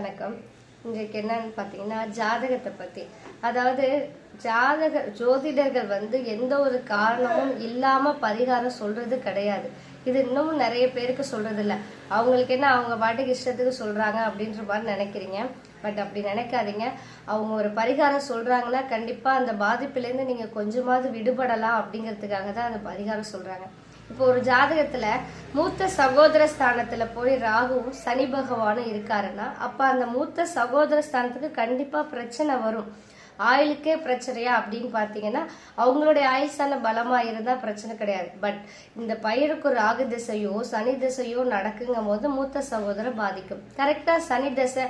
வணக்கம். இன்றைக்கு என்னன்னு பார்த்தீங்கன்னா ஜாதகத்தை பற்றி அதாவது ஜாதக ஜோதிடர்கள் வந்து எந்த ஒரு காரணமும் இல்லாம பரிகாரம் சொல்றது கிடையாது. இது இன்னமும் நிறைய பேருக்கு சொல்றது இல்ல அவங்களுக்கு என்ன அவங்க பாட்டுக்கு இஷ்டத்துக்கு சொல்றாங்க அப்படின்ற மாதிரி நினைக்கிறீங்க. பட் அப்படி நினைக்காதீங்க. அவங்க ஒரு பரிகாரம் சொல்றாங்கன்னா கண்டிப்பா அந்த பாதிப்புலேருந்து நீங்க கொஞ்சமாவது விடுபடலாம் அப்படிங்கிறதுக்காக தான் அந்த பரிகாரம் சொல்றாங்க. இப்போ ஒரு ஜாதகத்துல மூத்த சகோதர ஸ்தானத்துல போய் ராகுவும் சனி பகவானும் இருக்காருன்னா அப்ப அந்த மூத்த சகோதர ஸ்தானத்துக்கு கண்டிப்பா பிரச்சனை வரும். ஆயுளுக்கே பிரச்சனையா அப்படின்னு பாத்தீங்கன்னா அவங்களுடைய ஆயுசான பலமா இருந்தா பிரச்சனை கிடையாது. பட் இந்த பயிருக்கு ராகு திசையோ சனி திசையோ நடக்குங்கும் போது மூத்த சகோதரர் பாதிக்கும். கரெக்டா சனி திசை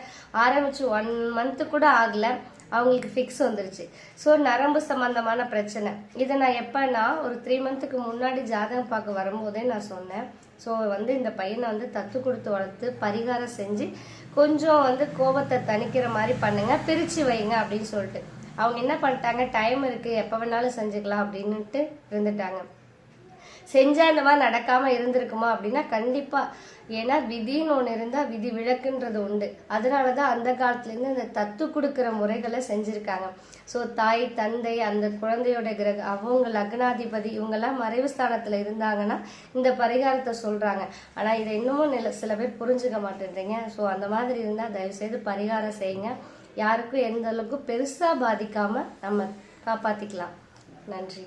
ஆரம்பிச்சு ஒன் மந்த் கூட ஆகல. அவங்களுக்கு ஃபிக்ஸ் வந்துருச்சு. ஸோ நரம்பு சம்பந்தமான பிரச்சனை. இதை நான் எப்போன்னா ஒரு த்ரீ மந்த்துக்கு முன்னாடி ஜாதகம் பார்க்க வரும்போதே நான் சொன்னேன். ஸோ வந்து இந்த பையனை வந்து தத்து கொடுத்து வளர்த்து பரிகாரம் செஞ்சு கொஞ்சம் வந்து கோபத்தை தணிக்கிற மாதிரி பண்ணுங்க பிரித்து வைங்க அப்படின்னு சொல்லிட்டு. அவங்க என்ன பண்ணிட்டாங்க டைம் இருக்குது எப்போ வேணாலும் செஞ்சுக்கலாம் அப்படின்னுட்டு இருந்துட்டாங்க. செஞ்சா இந்த மாதிரி நடக்காம இருந்திருக்குமா அப்படின்னா கண்டிப்பா. ஏன்னா விதின்னு ஒன்று இருந்தா விதி விளக்குன்றது உண்டு. அதனாலதான் அந்த காலத்துல இருந்து இந்த தத்து கொடுக்கிற முறைகளை செஞ்சிருக்காங்க. ஸோ தாய் தந்தை அந்த குழந்தையோட கிரக அவங்க லக்னாதிபதி இவங்கெல்லாம் மறைவு ஸ்தானத்துல இருந்தாங்கன்னா இந்த பரிகாரத்தை சொல்றாங்க. ஆனா இதை இன்னமும் நில- சில பேர் புரிஞ்சுக்க மாட்டேன்றீங்க. ஸோ அந்த மாதிரி இருந்தா தயவு செய்து பரிகாரம் செய்யுங்க. யாருக்கும் எந்த அளவுக்கு பெருசா பாதிக்காம நம்ம காப்பாத்திக்கலாம். நன்றி.